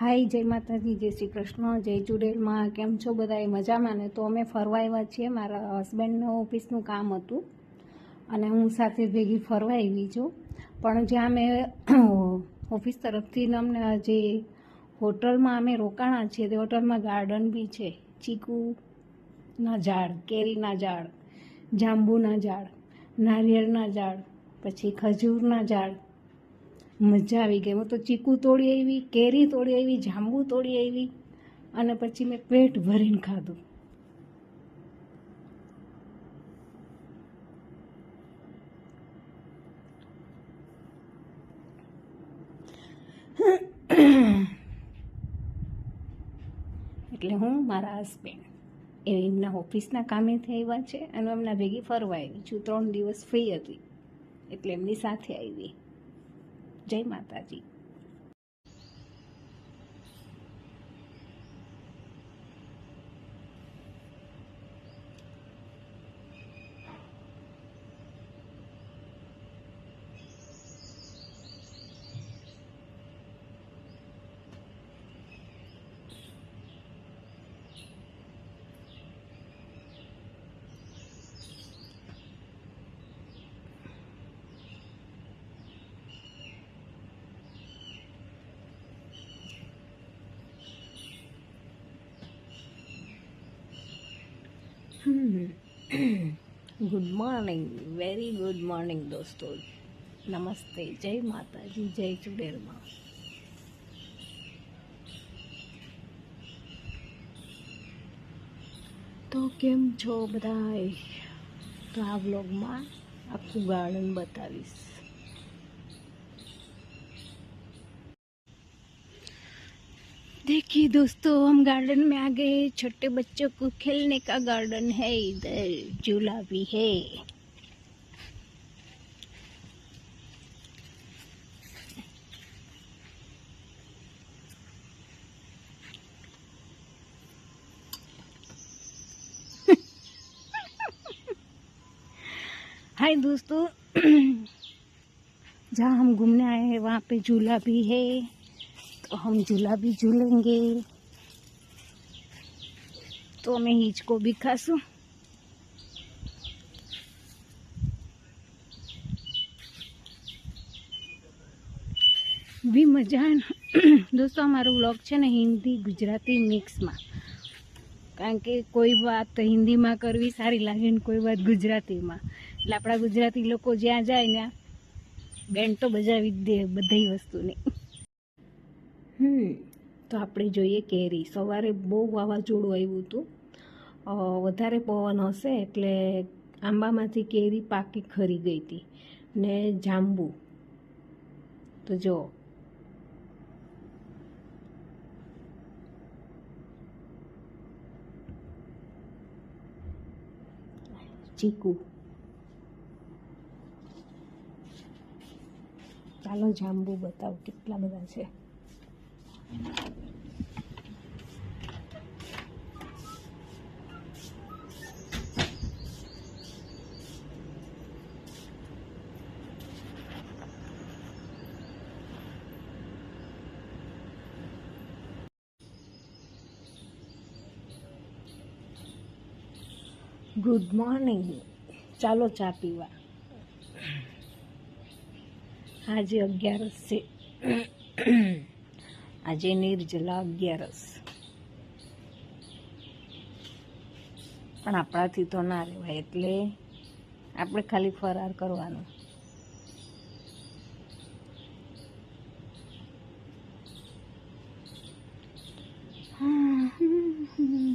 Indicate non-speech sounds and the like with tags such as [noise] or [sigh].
હાય, જય માતાજી, જય શ્રી કૃષ્ણ, જય ચુડેલમાં, કેમ છો બધા મજામાં ને? તો અમે ફરવા આવ્યા છીએ. મારા હસબન્ડનું ઓફિસનું કામ હતું અને હું સાથે ભેગી ફરવા આવી છું. પણ જ્યાં મેં ઓફિસ તરફથી અમને જે હોટલમાં અમે રોકાણા છીએ, તે હોટલમાં ગાર્ડન બી છે. ચીકુના ઝાડ, કેરીના ઝાડ, જાંબુના ઝાડ, નારિયેળના ઝાડ, પછી ખજૂરના ઝાડ મજા આવી ગઈ. હું તો ચીકુ તોડી આવી, કેરી તોડી આવી, જાંબુ તોડી આવી અને પછી મેં પેટ ભરીને ખાધું. એટલે હું મારા હસબન્ડ એ એમના ઓફિસના કામેથી આવ્યા છે અને એમના ભેગી ફરવા આવી છું. ત્રણ દિવસ ફ્રી હતી. એટલે એમની સાથે આવી. જય માતાજી. Good morning very good morning દોસ્તો નમસ્તે જય માતાજી જય ચુડેલમાં તો કેમ છો બધા તો આ વ્લોગમાં આખું ગાર્ડન બતાવીશ देखिए दोस्तों, हम गार्डन में आ गए छोटे बच्चों को खेलने का गार्डन है इधर झूला भी है। [laughs] हाय दोस्तों, [clears throat] जहाँ हम घूमने आए हैं, वहाँ पे झूला भी है। तो हम झूला भी झूलेंगे तो हमें हिचको भी खासू બી મજા દોસ્તો અમારો વ્લોગ છે ને હિન્દી ગુજરાતી મિક્સમાં કારણ કે કોઈ વાત હિન્દીમાં કરવી સારી લાગે ને કોઈ વાત ગુજરાતીમાં એટલે આપણા ગુજરાતી લોકો જ્યાં જાય ને બેન્ડ તો બજાવી જ દે બધી વસ્તુની હમ. તો આપણે જોઈએ કેરી. સવારે બહુ વાવાઝોડું આવ્યું હતું. વધારે પવન હશે એટલે આંબામાંથી કેરી પાકી ખરી ગઈ હતી. ને જાંબુ. તો જો. ચીકુ. ચાલો જાંબુ બતાવો. કેટલા બધા છે? ગુડ મોર્નિંગ ચાલો ચા પીવા. આજે અગિયારસ છે. આજે નિર્જલા અગિયારસ પણ આપણાથી તો ના રહેવાય એટલે આપણે ખાલી ફરાર કરવાનો. હમ.